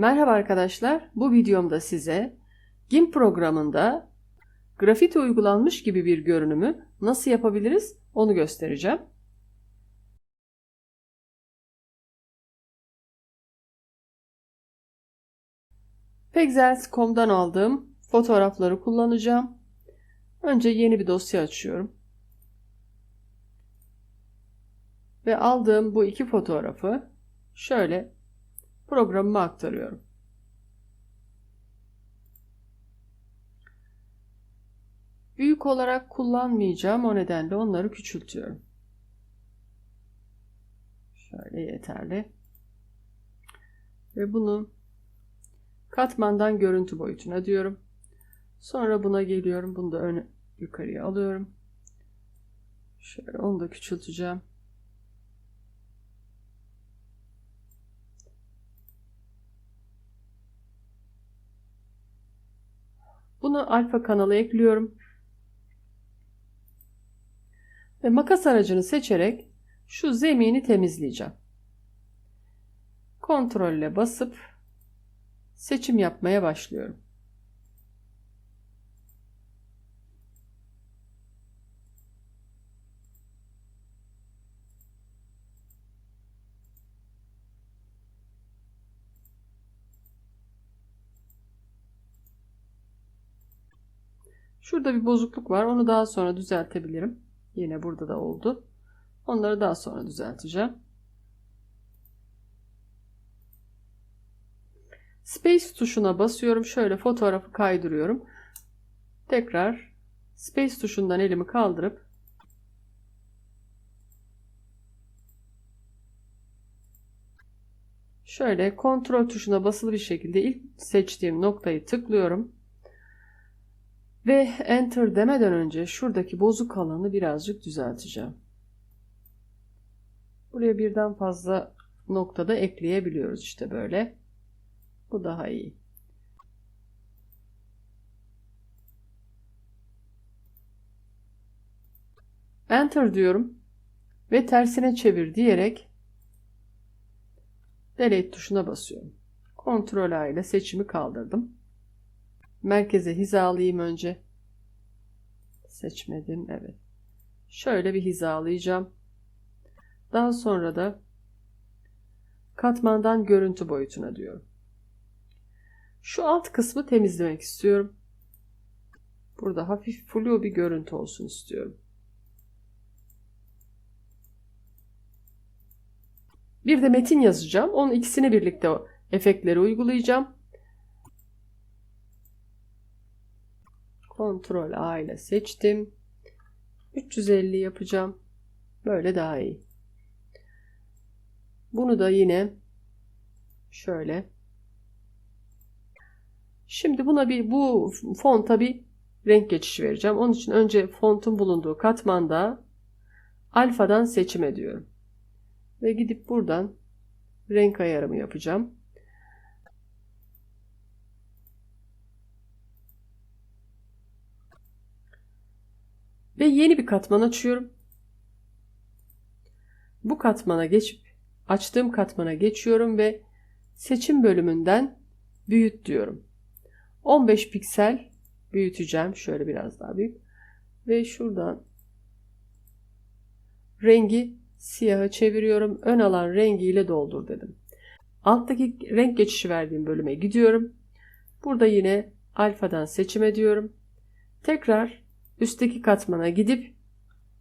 Merhaba arkadaşlar. Bu videomda size GIMP programında grafiti uygulanmış gibi bir görünümü nasıl yapabiliriz onu göstereceğim. Pexels.com'dan aldığım fotoğrafları kullanacağım. Önce yeni bir dosya açıyorum. Ve aldığım bu iki fotoğrafı şöyle programıma aktarıyorum. Büyük olarak kullanmayacağım o nedenle onları küçültüyorum. Şöyle yeterli. Ve bunu katmandan görüntü boyutuna diyorum. Sonra buna geliyorum. Bunu da ön yukarıya alıyorum. Şöyle onu da küçülteceğim. Bunu alfa kanalı ekliyorum. Ve makas aracını seçerek şu zemini temizleyeceğim. Kontrolle basıp seçim yapmaya başlıyorum. Şurada bir bozukluk var. Onu daha sonra düzeltebilirim. Yine burada da oldu. Onları daha sonra düzelteceğim. Space tuşuna basıyorum. Şöyle fotoğrafı kaydırıyorum. Tekrar Space tuşundan elimi kaldırıp şöyle kontrol tuşuna basılı bir şekilde ilk seçtiğim noktayı tıklıyorum. Ve enter demeden önce şuradaki bozuk alanı birazcık düzelteceğim. Buraya birden fazla noktada ekleyebiliyoruz işte böyle. Bu daha iyi. Enter diyorum ve tersine çevir diyerek Delete tuşuna basıyorum. Ctrl A ile seçimi kaldırdım. Merkeze hizalayayım önce. Seçmedim. Evet. Şöyle bir hizalayacağım. Daha sonra da katmandan görüntü boyutuna diyorum. Şu alt kısmı temizlemek istiyorum. Burada hafif flu bir görüntü olsun istiyorum. Bir de metin yazacağım. Onun ikisini birlikte efektleri uygulayacağım. Ctrl A ile seçtim. 350 yapacağım. Böyle daha iyi. Bunu da yine şöyle. Şimdi buna bir bu fonta bir renk geçişi vereceğim. Onun için önce fontun bulunduğu katmanda alfadan seçim ediyorum. Ve gidip buradan renk ayarımı yapacağım. Yeni bir katman açıyorum. Bu katmana geçip açtığım katmana geçiyorum ve seçim bölümünden büyüt diyorum. 15 piksel büyüteceğim. Şöyle biraz daha büyük. Ve şuradan rengi siyaha çeviriyorum. Ön alan rengiyle doldur dedim. Alttaki renk geçişi verdiğim bölüme gidiyorum. Burada yine alfadan seçim ediyorum. Tekrar üstteki katmana gidip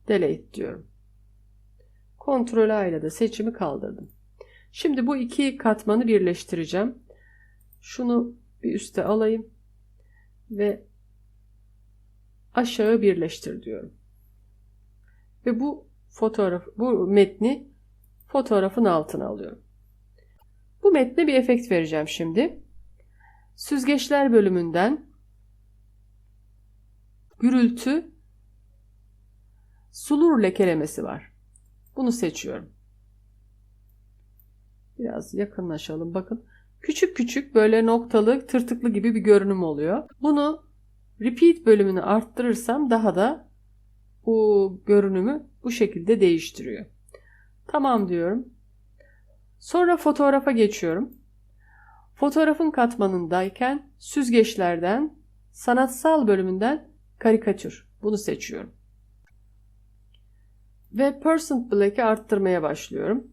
delete diyorum. Ctrl A ile de seçimi kaldırdım. Şimdi bu iki katmanı birleştireceğim. Şunu bir üste alayım ve aşağı birleştir diyorum. Ve bu fotoğraf bu metni fotoğrafın altına alıyorum. Bu metne bir efekt vereceğim şimdi. Süzgeçler bölümünden gürültü sulur lekelemesi var. Bunu seçiyorum. Biraz yakınlaşalım. Bakın küçük küçük böyle noktalı tırtıklı gibi bir görünüm oluyor. Bunu repeat bölümünü arttırırsam daha da bu görünümü bu şekilde değiştiriyor. Tamam diyorum. Sonra fotoğrafa geçiyorum. Fotoğrafın katmanındayken süzgeçlerden, sanatsal bölümünden karikatür. Bunu seçiyorum. Ve Percent Black'i arttırmaya başlıyorum.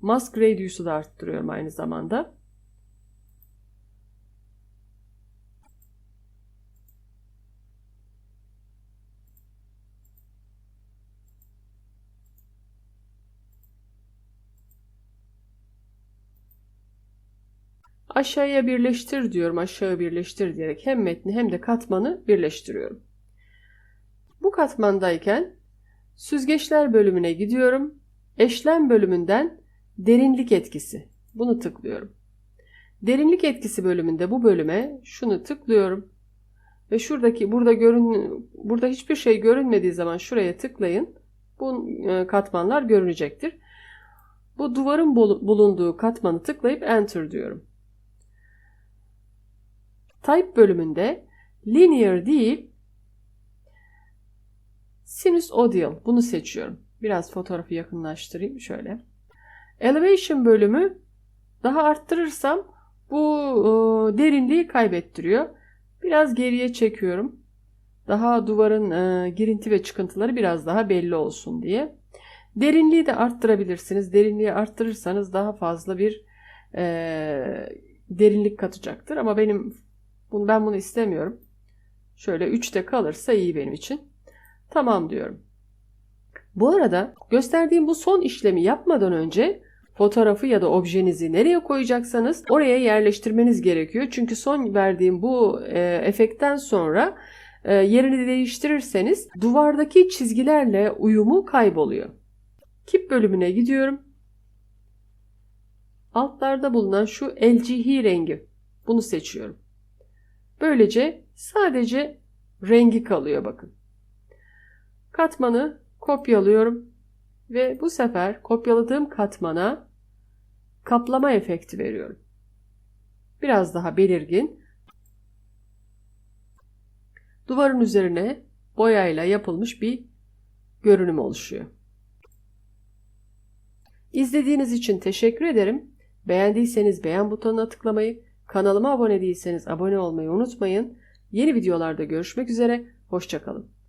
Mask Radius'u da arttırıyorum aynı zamanda. Aşağıya birleştir diyorum. Aşağı birleştir diyerek hem metni hem de katmanı birleştiriyorum. Bu katmandayken süzgeçler bölümüne gidiyorum. Eşlem bölümünden derinlik etkisi. Bunu tıklıyorum. Derinlik etkisi bölümünde bu bölüme şunu tıklıyorum. Ve şuradaki burada görün burada hiçbir şey görünmediği zaman şuraya tıklayın. Bu e, katmanlar görünecektir. Bu duvarın bulunduğu katmanı tıklayıp enter diyorum. Type bölümünde linear değil sinüs odial bunu seçiyorum. Biraz fotoğrafı yakınlaştırayım şöyle. Elevation bölümü daha arttırırsam bu e, derinliği kaybettiriyor. Biraz geriye çekiyorum. Daha duvarın e, girinti ve çıkıntıları biraz daha belli olsun diye. Derinliği de arttırabilirsiniz. Derinliği arttırırsanız daha fazla bir e, derinlik katacaktır. Ama benim bunu, ben bunu istemiyorum. Şöyle 3'te kalırsa iyi benim için. Tamam diyorum. Bu arada gösterdiğim bu son işlemi yapmadan önce fotoğrafı ya da objenizi nereye koyacaksanız oraya yerleştirmeniz gerekiyor. Çünkü son verdiğim bu e, efektten sonra e, yerini değiştirirseniz duvardaki çizgilerle uyumu kayboluyor. Kip bölümüne gidiyorum. Altlarda bulunan şu LGH rengi. Bunu seçiyorum. Böylece sadece rengi kalıyor bakın. Katmanı kopyalıyorum ve bu sefer kopyaladığım katmana kaplama efekti veriyorum. Biraz daha belirgin. Duvarın üzerine boyayla yapılmış bir görünüm oluşuyor. İzlediğiniz için teşekkür ederim. Beğendiyseniz beğen butonuna tıklamayı, kanalıma abone değilseniz abone olmayı unutmayın. Yeni videolarda görüşmek üzere, hoşçakalın.